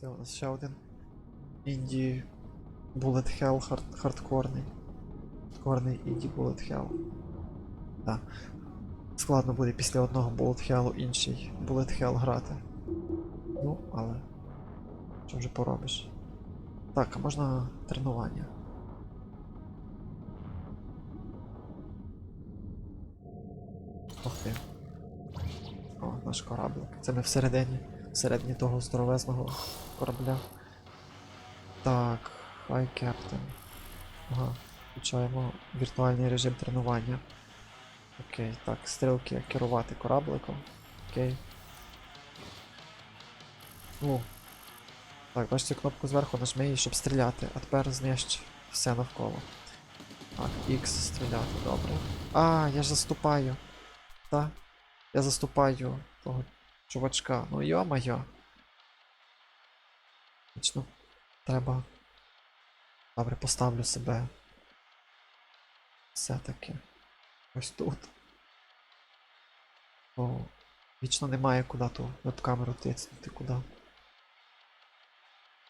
Це у нас ще один інді Bullet Hell хард, хардкорний. Хардкорний інді Bullet Hell. Так. Складно буде після одного Bullet Hell інший Bullet Hell грати. Ну, але. Що вже поробиш? Так, а можна тренування. Ох ти. О, наш кораблик. Це ми всередині. Всередині того здоровезного корабля. Так, хай Кептен. Ага, включаємо віртуальний режим тренування. Окей, так, стрілки керувати корабликом. Окей. О. Так, бачите кнопку зверху нажми її, щоб стріляти, а тепер знищ все навколо. Так, X стріляти, добре. А, я ж заступаю. Та? Я заступаю того чувачка. Ну йо-моє. Вічно. Треба. Добре, поставлю себе. Все-таки. Ось тут. О, вічно немає куди ту веб-камеру тицнути, куди.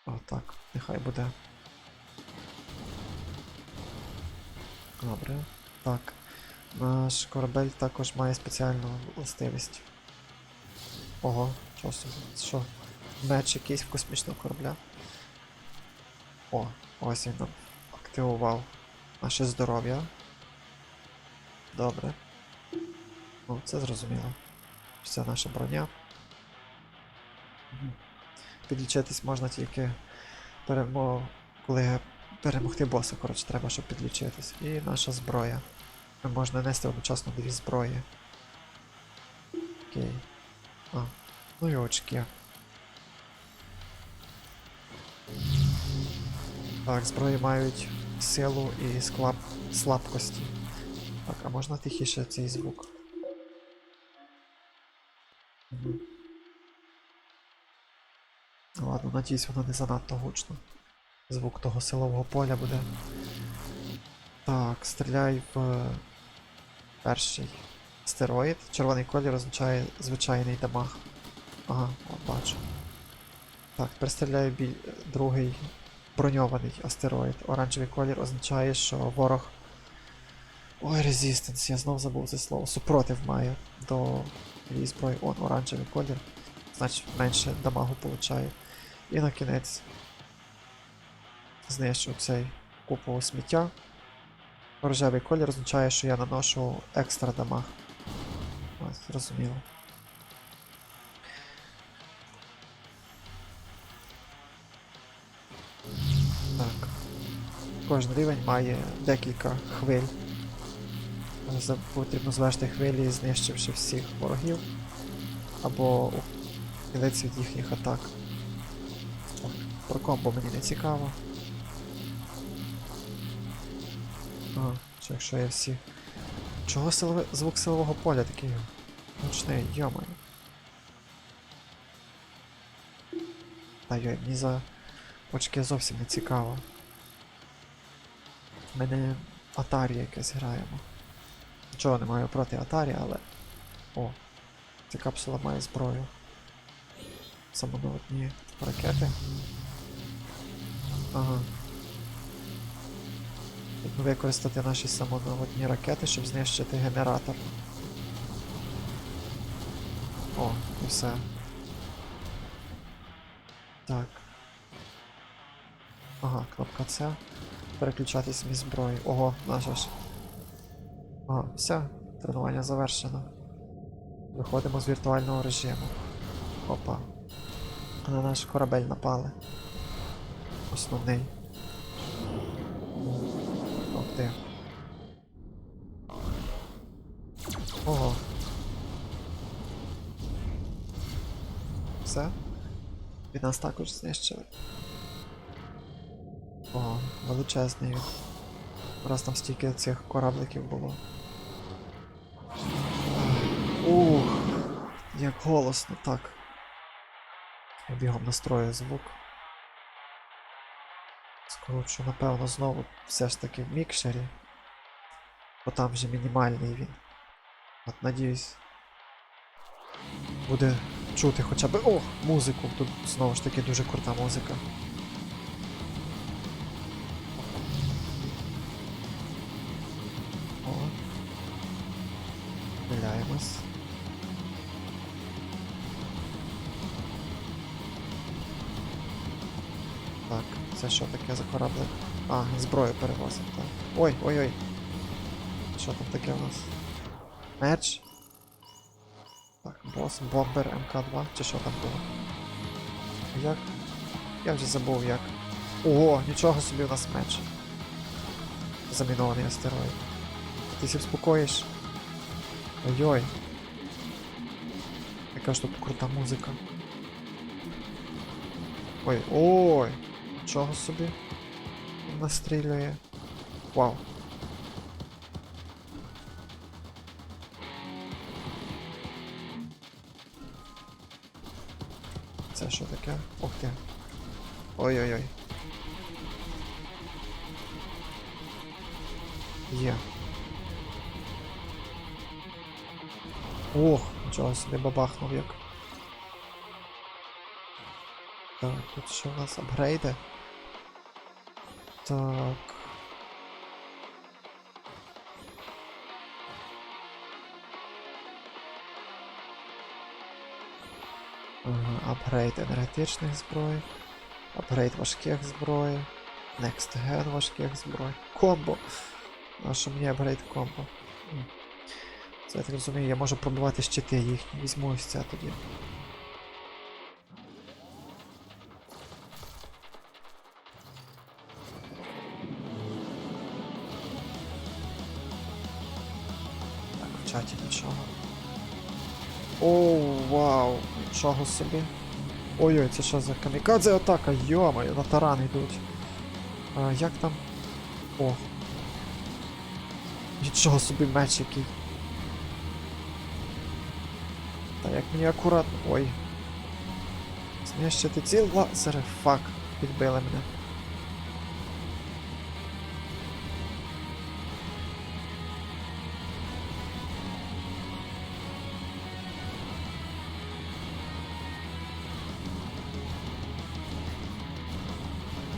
О, так, нехай буде. Добре. Так. Наш корабель також має спеціальну властивість. Ого, що собі? Що? Меч якийсь в космічного корабля. О, ось він нам активував наше здоров'я. Добре. Ну, це зрозуміло. Це наша броня. Підлічитись можна тільки перемо... коли перемогти боса, коротше, треба, щоб підлічитись. І наша зброя. Ми можна нести одночасно дві зброї. Окей. А, ну і очки. Так, зброї мають силу і склап... слабкості. Так, а можна тихіше цей звук? Мгм. Ладно, надіюсь, воно не занадто гучно. Звук того силового поля буде. Так, стріляй в е, перший стероїд. Червоний колір означає звичайний дамаг. Ага, от бачу. Так, тепер стріляю біль... другий броньований астероїд. Оранжевий колір означає, що ворог. Ой, резистенс, я знов забув це слово. Супротив має до її зброї. Он, оранжевий колір. Значить менше дамагу получає. І на кінець знищу цей купу сміття. Рожевий колір означає, що я наношу екстра дамаг. Ось, зрозуміло. Кожен рівень має декілька хвиль. Потрібно звести хвилі, знищивши всіх ворогів. Або у кінець від їхніх атак. Про комбо мені не цікаво. Ага, чи якщо я всі. Чого силове... звук силового поля такий гучний, йомаю. Та йой, мені за очки зовсім не цікаво. Ми не Атарі якесь граємо. Нічого не маю проти Атарі, але. О, ця капсула має зброю. Самонаводні ракети. Ага. Потрібно використати наші самонаводні ракети, щоб знищити генератор. О, і все. Так. Ага, кнопка С. Переключатись між зброї. Ого, наша ж. Ага, все, тренування завершено. Виходимо з віртуального режиму. Опа. На наш корабель напали. Основний. Ух ти. Ого. Все? Від нас також знищили. Величезний він. Раз там стільки цих корабликів було. Ух, як голосно, так. Я бігом настрою звук. Скручу, напевно, знову все ж таки в мікшері. Бо там вже мінімальний він. От надіюсь. Буде чути хоча б. О, музику. Тут знову ж таки дуже крута музика. Стріляємось. Так, це що таке за кораблик? А, зброю перевозить, так. Ой, ой, ой. Що там таке у нас? Меч? Так, бос, бомбер МК2, чи що там було? Як? Я вже забув як. Ого, нічого собі у нас меч. Замінований астероїд. Ти сі вспокоїш. Ой-ой. Яка ж тут крута музика. Ой, ой! Нічого собі. Настрілює. Вау. Це що таке? Ух ти. Ой-ой-ой. Є. Ох, нічого собі бабахнув як. Так, тут що у нас апгрейди? Так. Ага, апгрейд енергетичних зброй. Апгрейд важких зброй. Next Gen важких зброй. Комбо. А що мені апгрейд комбо? Я так розумію, я можу пробувати щити їхні. Візьму ось це тоді. Так, в чаті нічого. Оу, вау, нічого собі. Ой-ой, це що за камікадзе атака? Йомаю, на таран йдуть. А, як там? О. Нічого собі меч який. Та як мені акуратно. Ой. Знищити ці лазери. Фак. Підбили мене.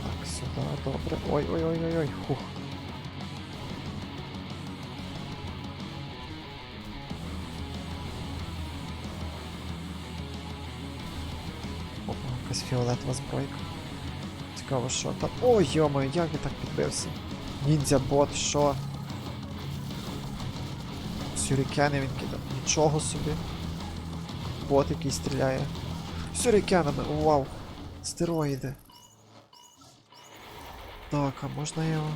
Так, сюди, добре. Ой-ой-ой-ой-ой. Хух. Фіолетова збройка. Цікаво, що там. Ой, йомаю, як я так підбився? Ніндзя бот, що? Сюрікени він кидав. Нічого собі. Бот який стріляє. Сюрікенами, вау. Стероїди. Так, а можна я його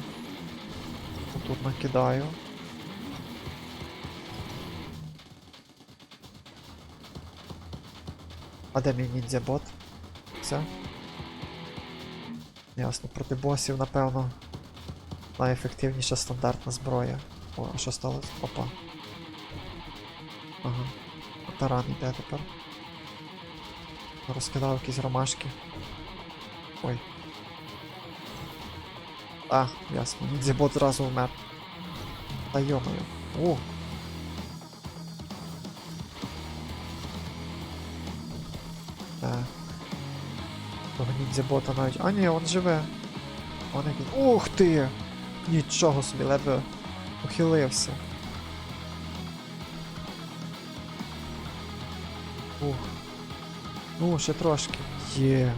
тут накидаю? А де мій ніндзя-бот? Все? Ясно, проти босів, напевно, найефективніша стандартна зброя. О, а що сталося? Опа. Ага. Таран йде тепер. Розкидав якісь ромашки. Ой. А, ясно, ніндзя-бот зразу вмер. Та йомаю. О! Так. Того ніндзя-бота навіть. А ні, він живе. Он який. Ух ти! Нічого собі, ледве ухилився. Ух. Ну, ще трошки. Є.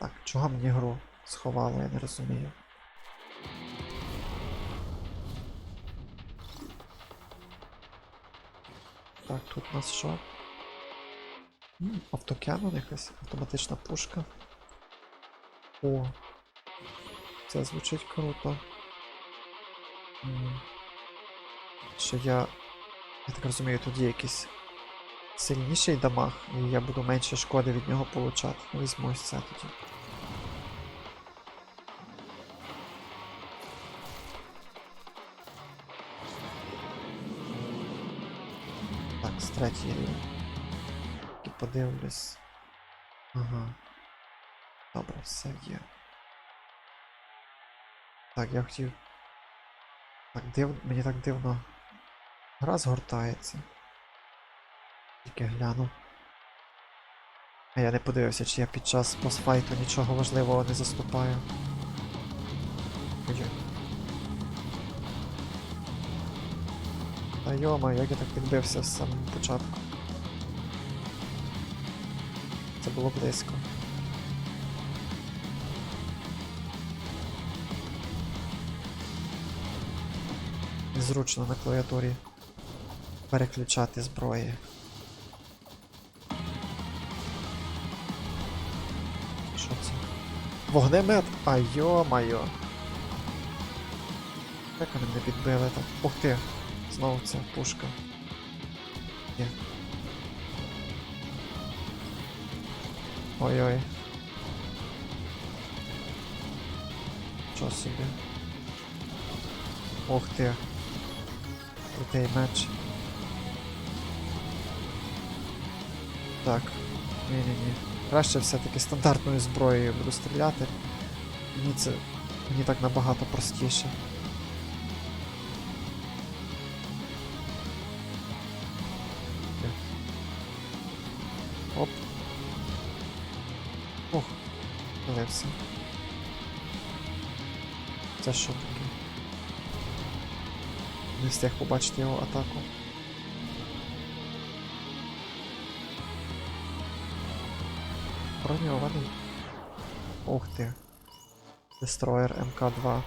Так, чого мені гру сховало, я не розумію. Так, тут у нас що? М, Автокенон якась автоматична пушка. О. Це звучить круто. Що я. Я так розумію, тут є якийсь сильніший дамаг, і я буду менше шкоди від нього получати. Ну, Візьму ось це тоді. Так. І подивлюсь. Ага. Добре, все є. Так, я хотів. Так, див... мені так дивно Гра згортається. Тільки гляну. А я не подивився, чи я під час босфайту нічого важливого не заступаю. Ой. Та йома, як я так підбився з самого початку. Це було близько. Незручно на клавіатурі переключати зброї. Що це? Вогнемет! А йо-майо! Як вони мене підбили так? Ух ти! Знову ця пушка. Є. Ой-ой. Що собі? Ух ти. Крутий меч. Так. Ні-ні-ні. Краще все-таки стандартною зброєю буду стріляти. Мені це. Мені так набагато простіше. Це що таке? Не встиг побачити його атаку. Броньований. Ух ти. Дестроєр МК-2.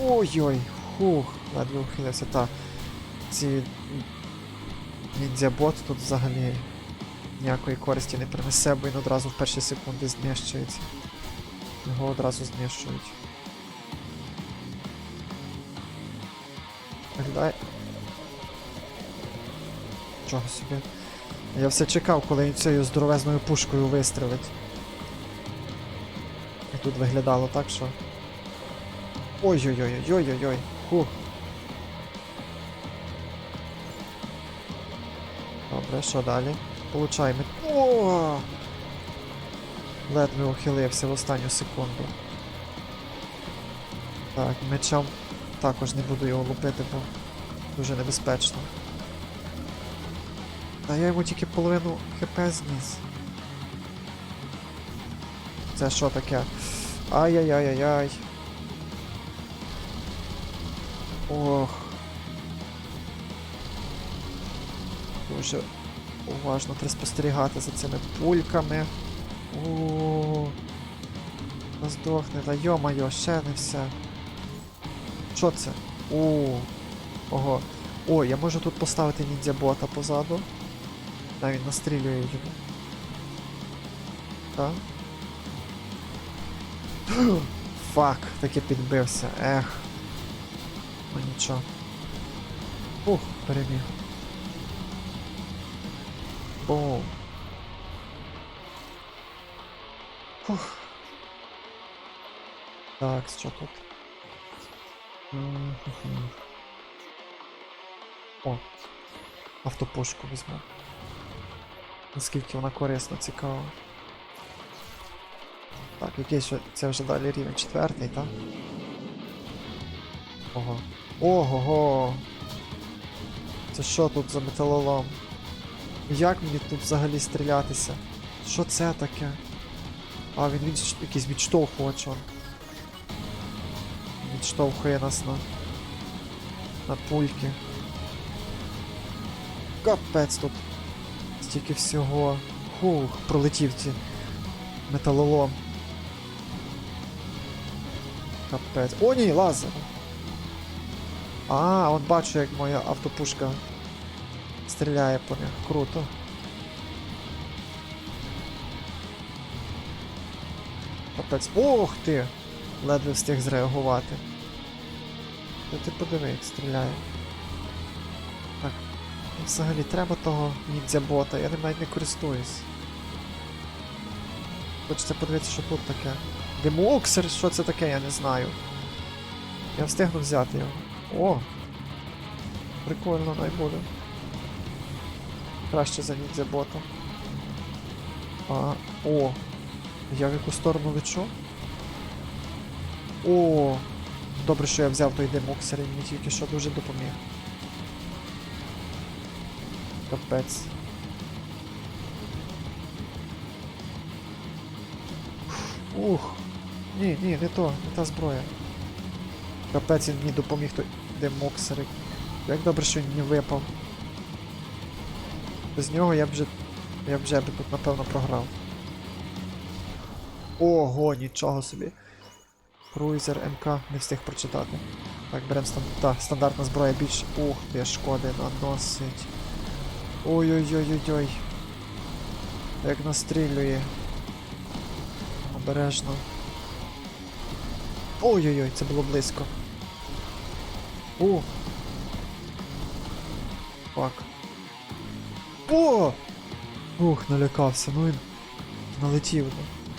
Ой-ой, хух, ледве ухилився. Та. Ці ніндзя-бот тут взагалі ніякої користі не принесе, бо він одразу в перші секунди знищується. Його одразу знищують. Виглядає. Чого собі? Я все чекав, коли він цією здоровезною пушкою вистрелить. І тут виглядало так, що. Ой-ой-ой-ой-ой-ой-ой. Фух. Добре, що далі? Получаємо. О! Ледве ухилився в останню секунду. Так, мечом також не буду його лупити, бо дуже небезпечно. Та я йому тільки половину хп зніс. Це що таке? Ай-яй-яй-яй-яй. Ох. Дуже уважно треба спостерігати за цими пульками. О. Здохне, та йо-моє, ще не все. Що це? О. Ого. О, я можу тут поставити ніндзя-бота позаду. Та він настрілює його. Так. Фак, таки підбився. Ех. Ну нічого. Ух, переміг. Бум. Фух. Так, що тут? О, автопушку візьму. Наскільки вона корисна, цікаво. Так, який ще. Це вже далі рівень четвертий, так? Ого. Ого-го! Це що тут за металолом? Як мені тут взагалі стрілятися? Що це таке? А, він, ж якийсь відштовхувач он. Відштовхує нас на. на пульки. Капець тут. Стільки всього. Фух, пролетів ці. Металолом. Капець. О, ні, лазер! А, от бачу, як моя автопушка стріляє по них. Круто. Капець. Ох ти! Ледве встиг зреагувати. Та ти подиви, як стріляє. Так. Взагалі треба того ніндзя-бота, я ним навіть не користуюсь. Хочеться подивитися, що тут таке. Демоксер, що це таке, я не знаю. Я встигну взяти його. О! Прикольно най буде. Краще за ніндзя-бота. А, о! Я в яку сторону лечу? О! Добре, що я взяв той демоксер, він мені тільки що дуже допоміг. Капець. Ух. Ні, ні, не то, не та зброя. Капець він мені допоміг той демоксерик. Як добре, що він не випав. Без нього я б вже. Я б вже тут напевно програв. Ого, нічого собі. Круїзер МК не встиг прочитати. Так, беремо стан... та, стандартна зброя більш. Ух ти, шкоди наносить. Ой-ой-ой-ой-ой. Як настрілює. Обережно. Ой-ой-ой, це було близько. О! Фак. О! Ух, налякався, ну він налетів.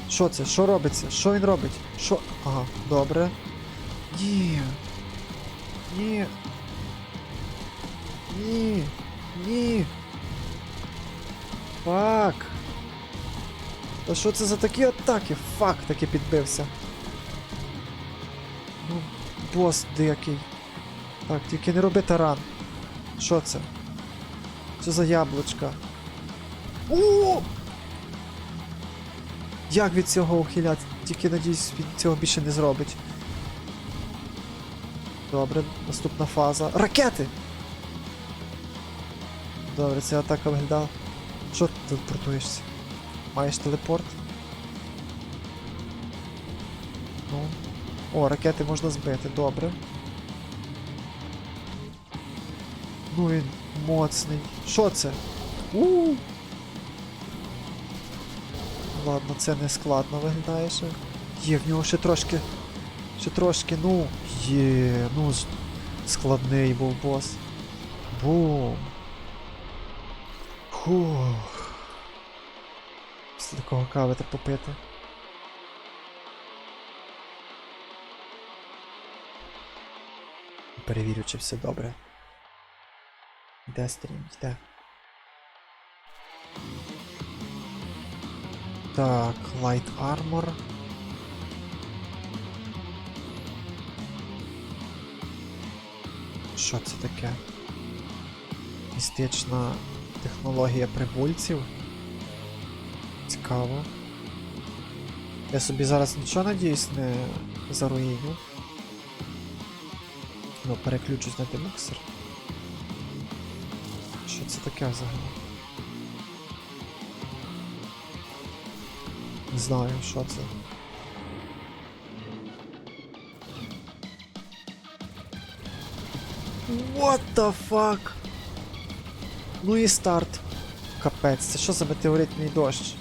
Що це? Що робиться? Що він робить? Що? Ага, добре. Ні. Ні. Ні. Ні. Фак. Та що це за такі атаки? Фак таки підбився. Ну, бос дикий. Так, тільки не роби таран. Що це? Що за яблучка? О! Як від цього ухиляти? Тільки надіюсь, він цього більше не зробить. Добре, наступна фаза. Ракети! Добре, ця атака виглядала. Що ти телепортуєшся? Маєш телепорт? Ну. О, ракети можна збити, добре. Ну він моцний. Що це? у Ладно, це не складно виглядає ще. Є, в нього ще трошки. Ще трошки, ну. Є, ну складний був бос. Бум. Фух. Після такого кави треба попити. Перевірю, чи все добре. Де стрім? Де? Так, Light Armor. Що це таке? Містична технологія прибульців. Цікаво. Я собі зараз нічого надіюсь не заруїню. Ну, переключусь на демоксер. Що це таке взагалі? Не знаю, що це. What the fuck? Ну і старт. Капець, це що за метеоритний дощ?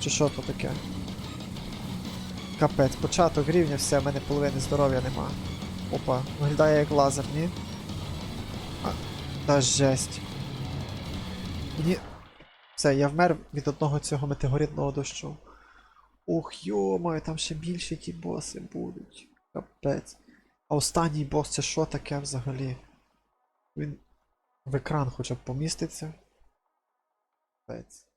Чи що то таке? Капець, початок рівня, все, в мене половини здоров'я нема. Опа, виглядає як лазер, ні? А, та жесть. Мені. Все, я вмер від одного цього метеоритного дощу. Ух, йомаю, там ще більше ті боси будуть. Капець. А останній бос це що таке взагалі? Він в екран хоча б поміститься. Капець.